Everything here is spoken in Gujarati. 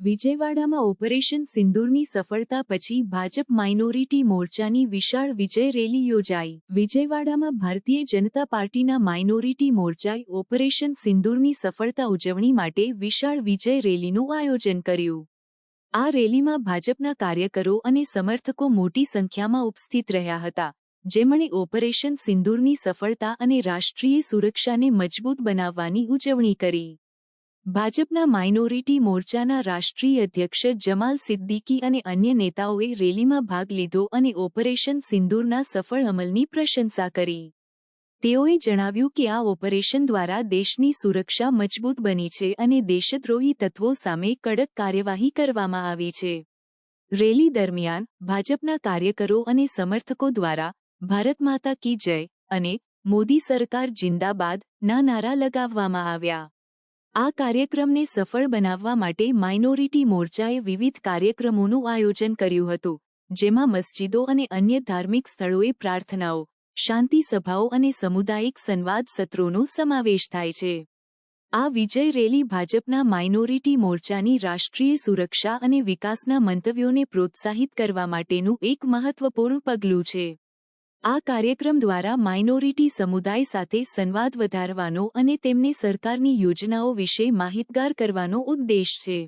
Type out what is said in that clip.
વિજયવાડામાં ઓપરેશન સિંદૂરની સફળતા પછી ભાજપ માઇનોરિટી મોરચાની વિશાળ વિજય રેલી યોજાઈ. વિજયવાડામાં ભારતીય જનતા પાર્ટીના માઇનોરિટી મોરચાએ ઓપરેશન સિંદૂરની સફળતા ઉજવણી માટે વિશાળ વિજય રેલીનું આયોજન કર્યું. આ રેલીમાં ભાજપના કાર્યકરો અને સમર્થકો મોટી સંખ્યામાં ઉપસ્થિત રહ્યા હતા, જેમણે ઓપરેશન સિંદૂરની સફળતા અને રાષ્ટ્રીય સુરક્ષાને મજબૂત બનાવવાની ઉજવણી કરી. ભાજપના માઇનોરિટી મોરચાના રાષ્ટ્રીય અધ્યક્ષ જમાલ સિદ્દીકી અને અન્ય નેતાઓએ રેલીમાં ભાગ લીધો અને ઓપરેશન સિંદૂરના સફળ અમલની પ્રશંસા કરી. તેઓએ જણાવ્યું કે આ ઓપરેશન દ્વારા દેશની સુરક્ષા મજબૂત બની છે અને દેશદ્રોહી તત્વો સામે કડક કાર્યવાહી કરવામાં આવી છે. રેલી દરમિયાન ભાજપના કાર્યકરો અને સમર્થકો દ્વારા ભારત માતા કી જય અને મોદી સરકાર જિંદાબાદ ના નારા લગાવવામાં આવ્યા. આ કાર્યક્રમને સફળ બનાવવા માટે માઇનોરિટી મોરચાએ વિવિધ કાર્યક્રમોનું આયોજન કર્યું હતું, જેમાં મસ્જિદો અને અન્ય ધાર્મિક સ્થળોએ પ્રાર્થનાઓ, શાંતિ સભાઓ અને સામુદાયિક સંવાદ સત્રોનો સમાવેશ થાય છે. આ વિજય રેલી ભાજપના માઇનોરિટી મોરચાની રાષ્ટ્રીય સુરક્ષા અને વિકાસના મંતવ્યોને પ્રોત્સાહિત કરવા માટેનું એક મહત્વપૂર્ણ પગલું છે. આ કાર્યક્રમ દ્વારા માઇનોરિટી સમુદાય સાથે સંવાદ વધારવાનો અને તેમને સરકારની યોજનાઓ વિશે માહિતગાર કરવાનો ઉદ્દેશ છે.